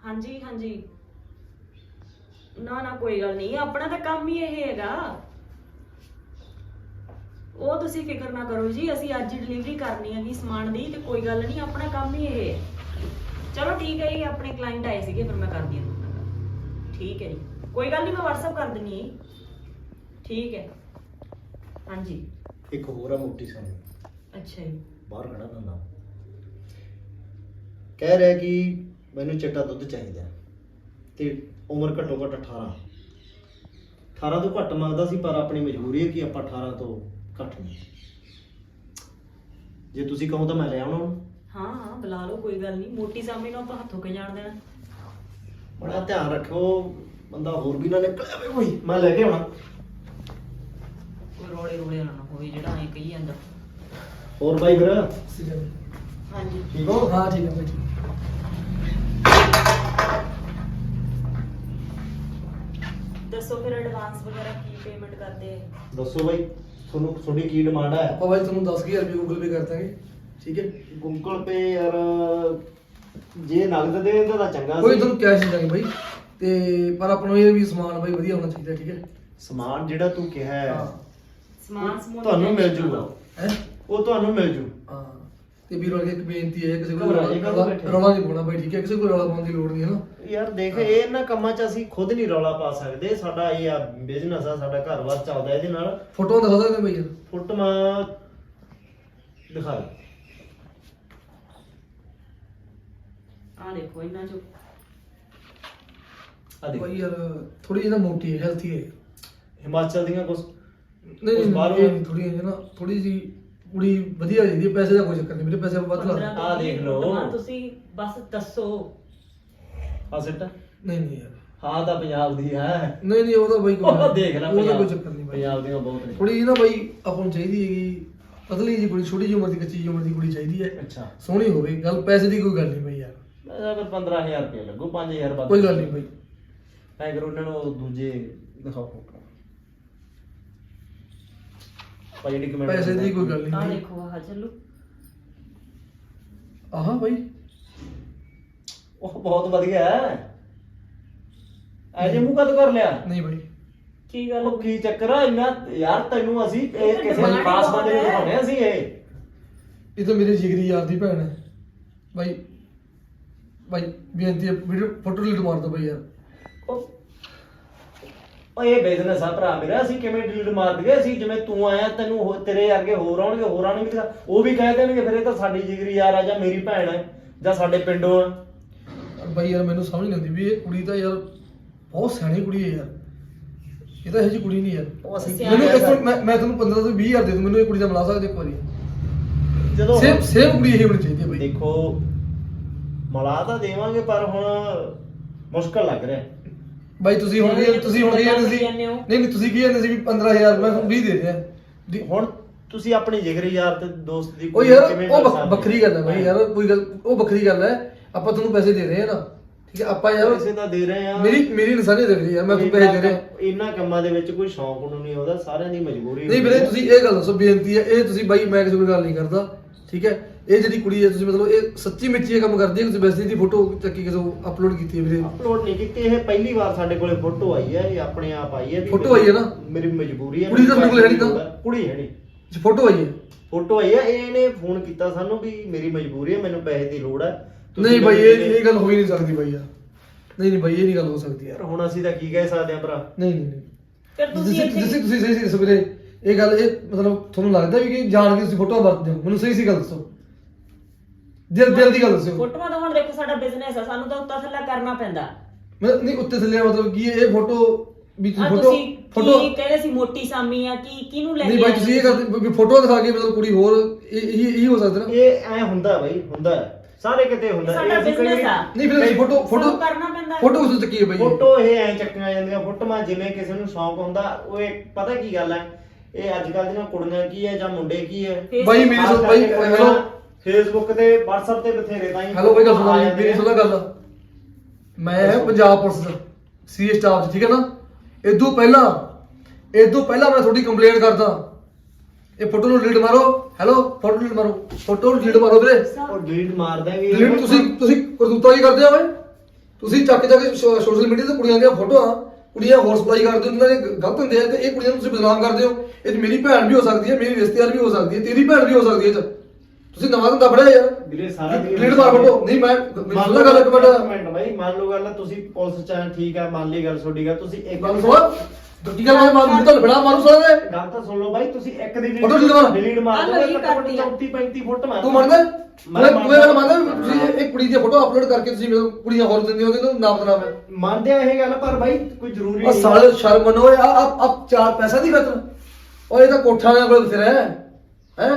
ਹਾਂਜੀ ਹਾਂਜੀ। ਨਾ ਨਾ, ਕੋਈ ਗੱਲ ਨਹੀਂ, ਆਪਣਾ ਤਾਂ ਕੰਮ ਹੀ ਇਹ ਹੈਗਾ। ਉਹ ਤੁਸੀਂ ਫਿਕਰ ਨਾ ਕਰੋ ਜੀ, ਅਸੀਂ ਅੱਜ ਹੀ ਡਿਲੀਵਰੀ ਕਰਨੀ ਹੈਗੀ ਸਮਾਨ ਦੀ ਤੇ ਕੋਈ ਗੱਲ ਨਹੀਂ, ਆਪਣਾ ਕੰਮ ਹੀ ਇਹ ਹੈ। ਚਲੋ ਠੀਕ ਹੈ ਜੀ, ਆਪਣੇ ਕਲਾਇੰਟ ਆਏ ਸੀਗੇ, ਫਿਰ ਮੈਂ ਕਰਦੀ ਹਾਂ। ਤੁਹਾਡੇ ਠੀਕ ਹੈ ਜੀ। ਕੋਈ ਗੱਲ ਨਹੀਂ, ਮੈਂ WhatsApp ਕਰ ਦਿੰਨੀ ਠੀਕ ਹੈ। ਹਾਂਜੀ। ਇੱਕ ਹੋਰ ਆ ਮੋਟੀ ਸਾਨੂੰ। ਅੱਛਾ ਜੀ। ਬਾਹਰ ਖੜਾ ਬੰਦਾ ਕਹਿ ਰਿਹਾ ਕਿ ਮੈਨੂੰ ਚਿੱਟਾ ਦੁੱਧ ਚਾਹੀਦਾ ਤੇ ਉਮਰ ਘੱਟੋ ਘੱਟ 18 18 ਤੋਂ ਘੱਟ ਮੰਗਦਾ ਸੀ ਪਰ ਆਪਣੀ ਮਜਬੂਰੀ ਹੈ ਕਿ ਆਪਾਂ 18 ਤੋਂ ਘੱਟ ਨਹੀਂ। ਜੇ ਤੁਸੀਂ ਕਹੋ ਤਾਂ ਮੈਂ ਲੈ ਆਉਣਾ। ਉਹਨੂੰ। ਹਾਂ ਹਾਂ ਬੁਲਾ ਲਓ ਕੋਈ ਗੱਲ ਨਹੀਂ। ਮੋਟੀ ਸਾਮੀ ਨੂੰ ਆਪਾਂ ਹੱਥੋਂ ਕੇ ਜਾਣ ਦੇਣਾ? ਬੜਾ ਧਿਆਨ ਰੱਖੋ ਬੰਦਾ ਹੋਰ ਵੀ ਨਾ ਨਿਕਲ। ਆਵੇ ਕੋਈ ਮੈਂ ਲੈ ਕੇ ਆਉਣਾ। ਰੋਲੇ ਰੋਲੇ ਨਾ ਹੋਵੇ ਜਿਹੜਾ ਐ ਕਹੀ ਜਾਂਦਾ। ਹੋਰ ਬਾਈ ਫਿਰ? ਹਾਂਜੀ। ਠੀਕ ਹੋ? ਹਾਂ ਠੀਕ ਹੈ ਜੀ। ਦੱਸੋ ਫਿਰ ਐਡਵਾਂਸ ਵਗੈਰਾ ਕੀ ਪੇਮੈਂਟ ਕਰਦੇ? ਆ ਦੱਸੋ ਬਾਈ ਤੁਹਾਨੂੰ ਤੁਹਾਡੀ ਕੀ ਡਿਮਾਂਡ ਹੈ ਆਪਾਂ ਭਾਈ ਤੁਹਾਨੂੰ 10000 ਰੁਪਏ ਗੂਗਲ ਪੇ ਕਰ ਦਾਂਗੇ। ਠੀਕ ਹੈ? ਗੂਗਲ ਪੇ ਯਾਰ ਜੇ ਨਗਦ ਦੇ ਦਿੰਦਾ ਤਾਂ ਚੰਗਾ ਕੋਈ ਸੀ ਤੁਹਾਨੂੰ ਕੈਸ਼ ਦੇ ਦਾਂਗੇ ਭਾਈ ਤੇ ਪਰ ਆਪਾਂ ਨੂੰ ਇਹ ਵੀ ਸਮਾਨ ਭਾਈ ਵਧੀਆ ਹੋਣਾ ਚਾਹੀਦਾ ਠੀਕ ਹੈ? ਸਮਾਨ ਜਿਹੜਾ ਤੂੰ ਕਿਹਾ ਹੈ। ਹਾਂ। ਸਮਾਨ ਸਮੂਨ ਤੁਹਾਨੂੰ ਦੀ ਮਿਲ tension ਨਾ ਜੂਗਾ। ਲਓ। ਹੈ? ਉਹ ਤੁਹਾਨੂੰ ਮਿਲ ਜੂ। ਹਾਂ। ਤੇ ਵੀਰ ਵਾਲੀ ਇੱਕ ਬੇਨਤੀ ਹੈ ਕਿਸੇ ਕੋਲ ਘਬਰਾ ਜਾਏਗਾ ਤੂੰ ਬੈਠੇ। ਰੌਲਾ ਨਹੀਂ ਪਾਉਣਾ ਭਾਈ ਠੀਕ ਹੈ? ਕਿਸੇ ਕੋਲ ਰੌਲਾ ਪਾਉਣ ਦੀ ਲੋੜ ਨਹੀਂ ਹੈ ਨਾ? ਯਾਰ ਦੇਖ ਇਹ ਇਹਨਾਂ ਕੰਮਾਂ 'ਚ ਅਸੀਂ ਖੁਦ ਨਹੀਂ ਰੌਲਾ ਪਾ ਸਕਦੇ। ਸਾਡਾ ਇਹ ਆ ਬਿਜ਼ਨਸ ਆ ਸਾਡਾ ਘਰ-ਬਾਰ ਚੱਲਦਾ ਇਹਦੇ ਨਾਲ। ਫੋਟੋ ਦਿਖਾ ਸਕਦੇ ਭਾਈ ਯਾਰ ਫੁੱਟਮਾ ਦਿਖਾ ਦੇ ਆਹ ਦੇਖੋ ਇਹਨਾਂ ਚੋਂ। ਆ ਦੇਖ। ਭਾਈ ਯਾਰ ਥੋੜੀ ਜਿਹੀ ਨਾ ਮੋਟੀ ਹੈ ਹੈਲਥੀ ਹੈ। ਹਿਮਾਚਲ ਦੀਆਂ ਕੁਝ ਨਹੀਂ ਉਸ ਨਹੀਂ ਬਾਹਰੋਂ- ਥੋੜੀ ਜਿਹੀ ਨਾ ਥੋੜੀ ਜੀ ਕੁੜੀ ਵਧੀਆ ਜਿਹੀ ਪੈਸੇ ਦਾ ਕੋਈ ਚੱਕਰ ਨਹੀਂ ਮੇਰੇ ਪੈਸੇ ਵੱਧ ਲਾ 15 ਤੋਂ ਆਹ 20 ਦੇਖ ਲਓ। ਤੁਸੀਂ ਬਸ ਦੱਸੋ। ਆ। ਸਿੱਟ ਨਹੀਂ ਨਹੀਂ ਯਾਰ। ਹਾਂ ਤਾਂ ਪੰਜਾਬ ਦੀ ਹੈ। ਨਹੀਂ ਨਹੀਂ ਉਹ ਤਾਂ ਕੋਈ ਉਹ ਦੇਖ ਲੈ ਉਹਦਾ ਕੋਈ ਪੰਜਾਬ। ਚੱਕਰ ਨਹੀਂ ਭਾਈ ਪੰਜਾਬ ਦੀਆਂ ਬਹੁਤ ਨੇ। ਥੋੜੀ ਨਾ ਬਾਈ ਆਪਾਂ ਨੂੰ ਚਾਹੀਦੀ ਹੈਗੀ ਪਤਲੀ ਜੀ ਕੁੜੀ ਛੋਟੀ ਜਿਹੀ ਉਮਰ ਦੀ ਕੱਚੀ ਜਿਹੀ ਉਮਰ ਦੀ ਕੁੜੀ ਚਾਹੀਦੀ ਹੈ। ਅੱਛਾ। ਸੋਹਣੀ ਹੋਵੇ ਗੱਲ ਪੈਸੇ ਦੀ ਕੋਈ ਗੱਲ ਨਹੀਂ ਬਾਈ ਯਾਰ। ਮੈਂ ਫਿਰ 15000 ਰੁਪਏ ਲੱਗੂ 5000 ਬਾਅਦ ਕੋਈ ਗੱਲ ਨਹੀਂ ਬਾਈ। ਐ ਕਰੋ ਉਹਨਾਂ ਨੂੰ ਦੂਜੇ ਦਿਖਾਓ। ਫੋਟੋ ਭਾਈ ਜਿਹੜੀ ਕਮੈਂਟ ਪੈਸੇ ਦੀ ਕੋਈ ਗੱਲ ਨਹੀਂ ਆਹ ਬਾਈ। ਦੇਖੋ ਆਹ ਚੱਲੋ। ਆਹਾਂ ਬਾਈ। ਉਹ ਬਹੁਤ ਵਧੀਆ ਹੈ। ਐਜੇ ਮੂੰਹ ਕਦ ਕਰ ਲਿਆ। ਨਹੀਂ ਬਾਈ। ਕੀ ਗੱਲ ਉਹ ਕੀ ਚੱਕਰ ਆ ਇੰਨਾ ਯਾਰ ਤੈਨੂੰ ਅਸੀਂ ਇਹ ਕਿਸੇ ਖਾਸ ਬੰਦੇ ਨੂੰ। ਦਿਖਾਉਣੇ ਅਸੀਂ ਇਹ। ਇਹ ਤਾਂ ਮੇਰੇ ਜਿਗਰੀ ਯਾਰ ਦੀ ਭੈਣ ਹੈ। ਬਾਈ ਬਾਈ ਬੇਨਤੀ ਹੈ ਵੀਡੀਓ ਫੋਟੋ ਡਿਲੀਟ ਮਾਰ ਦੋ ਬਾਈ ਯਾਰ। ਉਹ ਉਹ ਇਹ ਬਿਜ਼ਨਸ ਆ ਭਰਾ ਮੇਰਾ ਅਸੀਂ ਕਿਵੇਂ ਡਿਲੀਟ ਮਾਰ ਦਈਏ? ਅਸੀਂ ਜਿਵੇਂ ਤੂੰ ਆਇਆ ਤੈਨੂੰ ਹੋ- ਤੇਰੇ ਵਰਗੇ ਹੋਰ ਆਉਣਗੇ ਹੋਰ ਆਉਣਗੇ ਤਾਂ ਉਹ ਵੀ ਕਹਿ ਦੇਣਗੇ ਫਿਰ ਇਹ ਤਾਂ ਸਾਡੀ ਜਿਗਰੀ ਯਾਰ ਆ ਜਾਂ ਮੇਰੀ ਭੈਣ ਹੈ ਜਾਂ ਸਾਡੇ ਪਿੰਡੋਂ ਆ। ਬਾਈ ਯਾਰ ਮੈਨੂੰ ਸਮਝ ਨਹੀਂ ਆਉਂਦੀ ਵੀ ਇਹ ਕੁੜੀ ਤਾਂ ਯਾਰ ਬਹੁਤ ਸਿਆਣੀ ਕੁੜੀ ਹੈ ਯਾਰ। ਇਹ ਤਾਂ ਇਹੋ ਜਿਹੀ ਕੁੜੀ ਨਹੀਂ ਯਾਰ। ਉਹ ਅਸੀਂ ਸਿਆਣੀ ਮੈਨੂੰ ਇੱਕ ਸਕਦੇ? ਮੈਂ ਮੈਂ ਤੁਹਾਨੂੰ 15 ਤੋਂ 20000 ਦੇ ਦੂੰ ਮੈਨੂੰ ਇਹ ਕੁੜੀ ਦਾ ਮਿਲਾ ਸਕਦੇ ਇੱਕ ਵਾਰੀ। ਜਦੋਂ ਸੇਮ ਸੇਮ ਕੁੜੀ ਇਹ ਹੋਣੀ ਚਾਹੀਦੀ ਹੈ ਬਾਈ। ਦੇਖੋ ਮਲਾ ਤਾਂ ਦੇਵਾਂਗੇ ਪਰ ਹੁਣ ਮੁਸ਼ਕਲ ਲੱਗ ਰਿਹਾ। ਬਾਈ ਤੁਸੀਂ ਹੁਣ ਕੀ ਤੁਸੀਂ ਹੁਣ ਸੀ? ਜਾਂਦੇ। ਨਹੀਂ ਨਹੀਂ ਤੁਸੀਂ ਕੀ ਕਹਿੰਦੇ ਸੀ ਵੀ 15000 ਮੈਂ ਤੁਹਾਨੂੰ 20 ਦੇ ਦਿਆਂ ਦੀ- ਹੁਣ ਤੁਸੀਂ ਆਪਣੀ ਜਿਗਰੀ ਯਾਰ ਤੇ ਦੋਸਤ ਦੀ ਉਹ ਯਾਰ ਕਿਵੇਂ ਉਹ ਕਰ ਵੱਖ- ਸਕਦੇ? ਵੱਖਰੀ ਗੱਲ ਹੈ ਬਾਈ ਯਾਰ ਕੋਈ ਗੱਲ ਉਹ ਵੱਖਰੀ ਗੱਲ ਹੈ। ਆਪਾਂ ਤੁਹਾਨੂੰ ਪੈਸੇ ਦੇ ਰਹੇ ਹਾਂ ਨਾ। ਠੀਕ ਹੈ ਆਪਾਂ ਯਾਰ ਪੈਸੇ ਤਾਂ ਦੇ ਰਹੇ ਆ ਮੇਰੀ ਮੇਰੀ ਇਨਸਾਨੀਅਤ ਦੇਖ ਰਹੀ ਯਾਰ ਮੈਂ ਤੁਹਾਨੂੰ ਪੈਸੇ ਦੇ ਰਿਹਾ। ਇਹਨਾਂ ਕੰਮਾਂ ਦੇ ਵਿੱਚ ਕੋਈ ਸ਼ੌਂਕ ਨੂੰ ਨਹੀਂ ਆਉਂਦਾ ਸਾਰਿਆਂ ਦੀ ਮਜਬੂਰੀ ਨਹੀਂ ਵੀਰੇ ਤੁਸੀਂ ਇਹ ਗੱਲ ਦੱਸੋ ਬੇਨਤੀ ਹੈ ਇਹ ਤੁਸੀਂ ਬਾਈ ਮੈਂ ਕਿਸੇ ਕੋਲ ਗੱਲ ਨਹੀਂ ਕਰਦਾ। ਠੀਕ ਹੈ ਇਹ ਜਿਹੜੀ ਕੁੜੀ ਹੈ ਤੁਸੀਂ ਮਤਲਬ ਇਹ ਸੱਚੀ ਮਿੱਚੀ ਇਹ ਕੰਮ ਕਰਦੀ ਹੈ ਤੁਸੀਂ ਵੈਸੇ ਦੀ ਫੋਟੋ ਚੱਕੀ ਕਿਸੇ ਅਪਲੋਡ ਕੀਤੀ ਹੈ ਵੀਰੇ? ਅਪਲੋਡ ਨਹੀਂ ਕੀਤੀ ਇਹ ਪਹਿਲੀ ਵਾਰ ਸਾਡੇ ਕੋਲੇ ਫੋਟੋ ਆਈ ਹੈ ਇਹ ਆਪਣੇ ਆਪ ਆਈ ਹੈ ਵੀ Photo ਆਈ ਹੈ ਨਾ? ਮੇਰੀ ਮਜਬੂਰੀ ਹੈ ਕੁੜੀ ਤਾਂ ਬਿਲਕੁਲ ਹੈ ਨਹੀਂ ਤਾਂ। ਕੁੜੀ ਹੈ ਨਹੀਂ। ਫੋਟੋ ਆਈ ਹੈ? ਫੋਟੋ ਆਈ ਹੈ ਇਹਨੇ ਫੋਨ ਕੀਤਾ ਸਾਨੂੰ ਵੀ ਮੇਰੀ ਮਜਬੂਰੀ ਹੈ ਮੈਨੂੰ ਪੈਸੇ ਦੀ ਲੋੜ ਹੈ। ਤੁਸੀਂ ਨਹੀਂ ਬਾਈ ਇਹ ਇਹ ਗੱਲ ਹੋ ਹੀ ਨਹੀਂ ਸਕਦੀ ਬਾਈ ਯਾਰ। ਨਹੀਂ ਨਹੀਂ ਬਾਈ ਇਹ ਨਹੀਂ ਗੱਲ ਹੋ ਸਕਦੀ ਯਾਰ। ਯਾਰ ਹੁਣ ਅਸੀਂ ਤਾਂ ਕੀ ਕਹਿ ਸਕਦੇ ਆ ਭਰਾ? ਨਹੀਂ ਨਹੀਂ ਨਹੀਂ। ਫਿਰ ਤੁਸੀਂ ਇੱਥੇ ਜਿਸੇ ਤੁਸੀਂ ਸਹੀ ਸੀ ਦੱਸੋ ਵੀਰੇ। ਇਹ ਗੱਲ ਇਹ ਮਤਲਬ ਤੁਹਾਨੂੰ ਲੱਗਦਾ ਵੀ ਕਿ ਜਾਣ ਕੇ ਤੁਸੀਂ ਫੋਟੋ ਵਰਤਦੇ ਹੋ? ਮੈਨੂੰ ਸਹੀ ਸੀ ਗੱਲ ਦੱਸੋ। ਦਿਲ ਦਿਲ ਦੀ ਗੱਲ ਦੱਸੋ ਫੋਟੋਆਂ ਤਾਂ ਹੁਣ ਦੇਖੋ ਸਾਡਾ ਬਿਜ਼ਨਸ ਆ ਸਾਨੂੰ ਤਾਂ ਉੱਤਾ ਥੱਲਾ ਕਰਨਾ ਪੈਂਦਾ। ਮੈਂ ਨਹੀਂ ਉੱਤੇ ਥੱਲੇ ਮਤਲਬ ਕੀ ਇਹ ਫੋਟੋ ਵੀ ਆ ਫੋਟੋ ਤੁਸੀਂ ਫੋਟੋ ਕੀ ਕਹਿੰਦੇ ਸੀ ਮੋਟੀ ਸਾਮੀ ਆ ਕੀ ਕਿਹਨੂੰ ਲੈ ਨਹੀਂ ਕੇ ਬਾਈ ਤੁਸੀਂ ਇਹ? ਕਰਦੇ ਵੀ ਫੋਟੋ ਦਿਖਾ ਕੇ ਮਤਲਬ ਕੁੜੀ ਹੋਰ ਇਹ ਇਹ ਇਹ ਹੋ ਸਕਦਾ ਨਾ। ਇਹ ਐ ਹੁੰਦਾ ਬਾਈ ਹੁੰਦਾ। ਹੈ। ਸਾਰੇ ਕਿਤੇ ਹੁੰਦਾ। ਸਾਡਾ ਇਹ ਅਸੀਂ ਕਈ business ਆ। ਨਹੀਂ ਫਿਰ ਅਸੀਂ ਫੋਟੋ ਫੋਟੋ ਸਾਨੂੰ ਕਰਨਾ ਪੈਂਦਾ। ਫੋਟੋ ਉਸ ਚੱਕੀ ਹੈ ਬਾਈ? ਇਹ? ਫੋਟੋ ਇਹ ਐ ਚੱਕੀਆਂ ਜਾਂਦੀਆਂ। ਫੋਟੋਆਂ ਜਿਵੇਂ ਕਿਸੇ ਨੂੰ ਸ਼ੌਂਕ ਹੁੰਦਾ ਉਹ ਇਹ ਪਤਾ ਕੀ ਗੱਲ ਹੈ ਇਹ ਅੱਜ ਕੱਲ ਦੀਆਂ ਕੁੜੀਆਂ ਕੀ ਹੈ ਜਾਂ ਮੁੰਡੇ ਕੀ ਹੈ Facebook ਬਾਈ ਮੇਰੀ ਸੁਣ ਬਾਈ ਹੈਲੋ ਫੇਸਬੁੱਕ ਤੇ WhatsApp ਤੇ ਬਥੇਰੇ ਤਾਂ ਹੀ ਹੈਲੋ ਬਾਈ ਗੱਲ ਸੁਣੋ ਆ ਮੇਰੀ- ਜਾਂਦੇ ਆ। ਸੁਣੋ ਗੱਲ। ਮੈਂ ਪੰਜਾਬ ਪੁਲਿਸ ਦਾ ਸੀ ਸਟਾਫ ਚ ਠੀਕ ਹੈ ਨਾ? ਇਦੋਂ ਪਹਿਲਾਂ ਇਦੋਂ ਪਹਿਲਾਂ ਮੈਂ ਤੁਹਾਡੀ ਕੰਪਲੇਂਟ ਕਰਦਾ। ਇਹ ਫੋਟੋ ਨੂੰ ਡਿਲੀਟ ਮਾਰੋ। ਹੈਲੋ ਫੋਟੋ ਡਿਲੀਟ ਮਾਰੋ। ਫੋਟੋ ਨੂੰ ਡਿਲੀਟ ਮਾਰੋ ਵੀਰੇ। ਉਹ ਡਿਲੀਟ ਮਾਰ ਦਾਂਗੇ ਡਿਲੀਟ ਤੁਸੀਂ ਤੁਸੀਂ ਕਰਤੂਤਾ ਕੀ ਕਰਦੇ ਹੋ ਓਏ? ਤੁਸੀਂ ਚੱਕ ਚੱਕ ਸੋਸ਼ਲ ਮੀਡੀਆ ਤੇ ਕੁੜੀਆਂ ਦੀਆਂ ਫੋਟੋਆਂ ਕੁੜੀਆਂ ਹੋਰ ਸਪਲਾਈ ਕਰਦੇ ਹੋ ਉਹਨਾਂ ਦੇ ਗਲਤ ਹੁੰਦੇ ਆ ਤੇ ਇਹ ਕੁੜੀਆਂ ਨੂੰ ਤੁਸੀਂ ਬਦਨਾਮ ਕਰਦੇ ਹੋ। ਇਹ 'ਚ ਮੇਰੀ ਭੈਣ ਵੀ ਹੋ ਸਕਦੀ ਹੈ ਮੇਰੀ ਰਿਸ਼ਤੇਦਾਰ ਵੀ ਹੋ ਸਕਦੀ ਹੈ ਤੇਰੀ ਭੈਣ ਵੀ ਹੋ ਸਕਦੀ ਹੈ ਇਹ 'ਚ। ਤੁਸੀਂ ਨਵਾਂ ਧੰਦਾ ਫੜਿਆ ਯਾਰ। ਵੀਰੇ ਸਾਰਾ ਦਿਨ ਡਿਲੀਟ ਮਾਰ ਫੋਟੋ ਨਹੀਂ ਮੈਂ ਮੰਨ ਲਓ ਗੱਲ ਇੱਕ ਮਿੰਟ ਮਿੰਟ ਬਾਈ ਮੰਨ ਲਓ ਗੱਲ ਤੁਸੀਂ ਪੁਲਿਸ ਚ ਆ, ਠੀਕ ਹੈ ਮੰਨ ਲਈ ਗੱਲ ਤੁਹਾਡੀ ਗੱਲ ਤੁਸੀਂ ਇੱਕ ਗੱਲ ਸੁਣ। ਕੀ ਗੱਲ ਮੈਂ ਮਾਰੂ ਤਾਂ ਬੜਾ ਮਾਰੂ ਸਾਰੇ ਗੱਲ ਤਾਂ ਸੁਣ ਲਓ ਬਾਈ ਤੁਸੀਂ ਇੱਕ ਦੀ ਫੋਟੋ delete ਮਾਰ। ਡਿਲੀਟ ਮਾਰ ਆਹ ਦਿਓ ਲਓ ਜੀ ਘੱਟੋ ਘੱਟ ਕਰਦੀ ਆ। 34 35 ਫੁੱਟ ਮਾਰ ਤੂੰ ਮੰਨਦਾ ਮੈਂ ਮੈਂ ਤੂੰ ਇਹ ਗੱਲ ਮੰਨਦਾ ਵੀ ਤੁਸੀਂ ਇਹ ਕੁੜੀ ਦੀ ਫੋਟੋ ਅਪਲੋਡ ਕਰਕੇ ਤੁਸੀਂ ਮੈਨੂੰ ਕੁੜੀਆਂ ਹੋਰ ਦਿੰਦੇ ਹੋ ਤੇ ਨਾਮ ਬਦਨਾਮ ਹੈ ਮੰਨਦੇ ਆ ਇਹ ਗੱਲ ਪਰ ਬਾਈ ਕੋਈ ਜ਼ਰੂਰੀ ਆ ਸਾਲੇ ਸ਼ਰਮ ਮੰਨੋ ਆ ਆ ਆ ਚਾਰ ਪੈਸਾ ਦੀ ਖਾਤਰ ਓਏ ਇਹ ਤਾਂ ਕੋਠਾ ਕੋਲ ਬਥੇਰਾ ਹੈ। ਹੈ?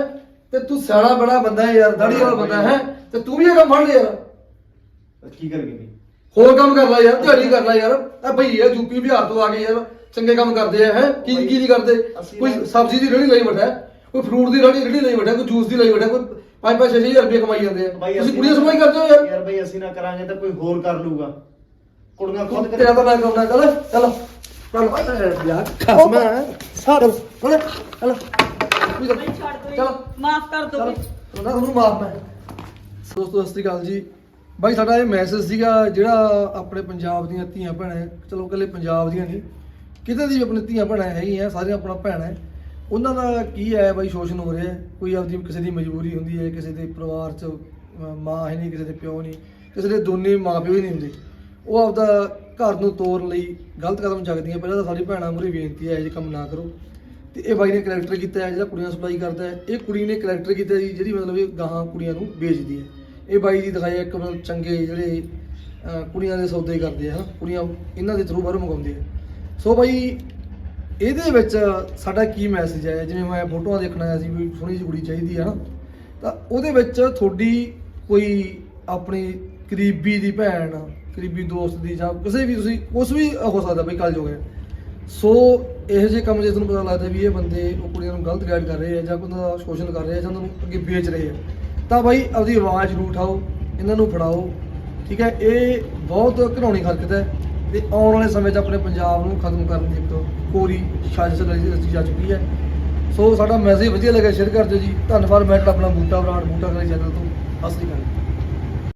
ਤੇ ਤੂੰ ਸਿਆਣਾ ਬੜਾ ਬੰਦਾ ਹੈ ਯਾਰ ਦਾੜੀ ਵਾਲਾ ਬੰਦਾ ਹੈ ਤੇ ਤੂੰ ਵੀ ਇਹ ਕੰਮ ਫੜ ਲਿਆ ਕੀ ਕਰ ਗਏ ਹੋਰ ਕੰਮ ਕਰ ਲੈ ਯਾਰ ਦਿਹਾੜੀ ਕਰ ਲੈ ਯਾਰ। ਆ ਭਈ ਇਹ ਯੂਪੀ ਬਿਹਾਰ ਤੋਂ ਆ ਕੇ ਯਾਰ ਚੰਗੇ ਕੰਮ ਕਰਦੇ ਆ ਹੈ? ਕੀ ਕੀ ਨਹੀਂ ਕਰਦੇ? ਕੋਈ ਸਬਜ਼ੀ ਦੀ ਰੇਹੜੀ ਲਈ ਬੈਠਾ ਕੋਈ ਫਰੂਟ ਦੀ ਰੇਹੜੀ ਰੇਹੜੀ ਲਈ ਬੈਠਾ ਕੋਈ ਜੂਸ ਦੀ ਲਈ ਬੈਠਾ ਕੋਈ 5-5 6-6 ਰੁਪਏ ਕਮਾਈ ਜਾਂਦੇ ਆ। ਤੁਸੀਂ ਕੁੜੀਆਂ ਸਮਾਈ ਕਰਦੇ ਹੋ ਯਾਰ। ਯਾਰ ਬਾਈ ਅਸੀਂ ਨਾ ਕਰਾਂਗੇ ਤਾਂ ਕੋਈ ਹੋਰ ਕਰ ਲੂਗਾ ਕੁੜੀਆਂ ਖੁਦ ਤੇਰਾ ਤਾਂ ਮੈਂ ਕਹੂੰਗਾ ਚੱਲ ਚੱਲ। ਚੱਲ ਯਾਰ ਖਸਮਾ ਸਾਰ ਚੱਲ ਚੱਲ। ਬਾਈ ਛੱਡ ਦੋ ਚਲੋ। ਮਾਫ ਕਰ ਦੋ ਚੱਲ। ਉਹਨਾਂ ਤੁਹਾਨੂੰ ਮਾਫ ਮੈਂ। ਦੋਸਤੋ ਸਤਿ ਸ਼੍ਰੀ ਅਕਾਲ ਜੀ। ਬਾਈ ਸਾਡਾ ਇਹ ਮੈਸੇਜ ਸੀਗਾ ਜਿਹੜਾ ਆਪਣੇ ਪੰਜਾਬ ਦੀਆਂ ਧੀਆਂ ਭੈਣਾਂ ਹੈ, ਚਲੋ ਇਕੱਲੇ ਪੰਜਾਬ ਦੀਆਂ ਨਹੀਂ। ਕਿਤੇ ਦੀ ਵੀ ਆਪਣੇ ਧੀਆਂ ਭੈਣਾਂ ਹੈਗੀਆਂ ਸਾਰੀਆਂ ਆਪਣਾ ਭੈਣਾਂ ਹੈ। ਉਹਨਾਂ ਦਾ ਕੀ ਹੈ ਬਾਈ ਸ਼ੋਸ਼ਣ ਹੋ ਰਿਹਾ ਹੈ? ਕੋਈ ਆਪਦੀ ਕਿਸੇ ਦੀ ਮਜਬੂਰੀ ਹੁੰਦੀ ਹੈ ਕਿਸੇ ਦੇ ਪਰਿਵਾਰ 'ਚ ਅਹ, ਮਾਂ ਹੈ ਨਹੀਂ ਕਿਸੇ ਦੇ ਪਿਓ ਨਹੀਂ ਕਿਸੇ ਦੇ ਦੋਨੇ ਮਾਂ ਪਿਓ ਹੀ ਨਹੀਂ ਹੁੰਦੇ। ਉਹ ਆਪਦਾ ਘਰ ਨੂੰ ਤੋੜਨ ਲਈ ਗਲਤ ਕਦਮ ਚੱਕਦੀਆਂ। ਪਹਿਲਾਂ ਤਾਂ ਸਾਡੀ ਭੈਣਾਂ ਮੂਹਰੇ ਬੇਨਤੀ ਹੈ ਇਹ ਜਿਹੇ ਕੰਮ ਨਾ ਕਰੋ। ਤੇ ਇਹ ਬਾਈ ਨੇ ਕਰੈਕਟਰ ਕੀਤਾ ਹੈ ਜਿਹੜਾ ਕੁੜੀਆਂ ਸਪਲਾਈ ਕਰਦਾ ਹੈ। ਇਹ ਕੁੜੀ ਨੇ ਕਰੈਕਟਰ ਕੀਤਾ ਜੀ ਜਿਹੜੀ ਮਤਲਬ ਇਹ ਗਾਹਾਂ ਕੁੜੀਆਂ ਨੂੰ ਵੇਚਦੀ ਹੈ। ਇਹ ਬਾਈ ਜੀ ਦਿਖਾਇਆ ਇੱਕ ਮਤਲਬ ਚੰਗੇ ਜਿਹੜੇ ਕੁੜੀਆਂ ਦੇ ਸੌਦੇ ਕਰਦੇ ਆ, ਹਨਾ? ਕੁੜੀਆਂ ਇਹਨਾਂ ਦੇ ਥਰੂ ਬਾਹਰੋਂ ਮੰਗਾਉਂਦੇ ਆ। ਸੋ ਬਾਈ, ਇਹਦੇ ਵਿੱਚ ਸਾਡਾ ਕੀ ਮੈਸੇਜ ਹੈ? ਜਿਵੇਂ ਮੈਂ ਫੋਟੋਆਂ ਦੇਖਣ ਆਇਆ ਸੀ ਵੀ ਸੋਹਣੀ ਜਿਹੀ ਕੁੜੀ ਚਾਹੀਦੀ ਹੈ ਨਾ ਤਾਂ ਉਹਦੇ ਵਿੱਚ ਤੁਹਾਡੀ ਕੋਈ ਆਪਣੀ ਕਰੀਬੀ ਦੀ ਭੈਣ, ਕਰੀਬੀ ਦੋਸਤ ਦੀ ਜਾਂ ਕਿਸੇ ਵੀ ਤੁਸੀਂ, ਕੁਛ ਵੀ ਹੋ ਸਕਦਾ ਬਈ ਕੱਲ ਜੋ ਹੈ ਸੋ ਇਹੋ ਜਿਹੇ ਕੰਮ ਜੇ ਤੁਹਾਨੂੰ ਪਤਾ ਲੱਗਦਾ ਵੀ ਇਹ ਬੰਦੇ, ਉਹ ਕੁੜੀਆਂ ਨੂੰ ਗਲਤ ਗਾਈਡ ਕਰ ਰਹੇ ਆ ਜਾਂ ਉਹਨਾਂ ਦਾ ਸ਼ੋਸ਼ਣ ਕਰ ਰਹੇ ਆ ਜਾਂ ਉਹਨਾਂ ਨੂੰ ਅੱਗੇ ਵੇਚ ਰਹੇ ਆ, ਤਾਂ ਬਾਈ ਆਪਦੀ ਆਵਾਜ਼ ਜ਼ਰੂਰ ਉਠਾਓ, ਇਹਨਾਂ ਨੂੰ ਫੜਾਓ, ਠੀਕ ਹੈ? ਇਹ ਬਹੁਤ ਘਿਨਾਉਣੀ ਹਰਕਤ ਹੈ ਤੇ ਆਉਣ ਵਾਲੇ ਸਮੇਂ 'ਚ ਆਪਣੇ ਪੰਜਾਬ ਨੂੰ ਖਤਮ ਕਰਨ ਦੀ ਇੱਕ ਕੋਰੀ ਸਾਜ਼ਿਸ਼ ਰਚੀ ਜਾ ਚੁੱਕੀ ਹੈ। ਸੋ ਸਾਡਾ ਮੈਸੇਜ ਵਧੀਆ ਲੱਗਿਆ ਸ਼ੇਅਰ ਕਰ ਦਿਓ ਜੀ। ਧੰਨਵਾਦ, ਮੈਂ ਆਪਣਾ ਬੂਟਾ ਬਰਾੜ, ਬੂਟਾ ਕਰੀ ਚੈਨਲ ਤੋਂ। ਸਤਿ ਸ਼੍ਰੀ ਅਕਾਲ।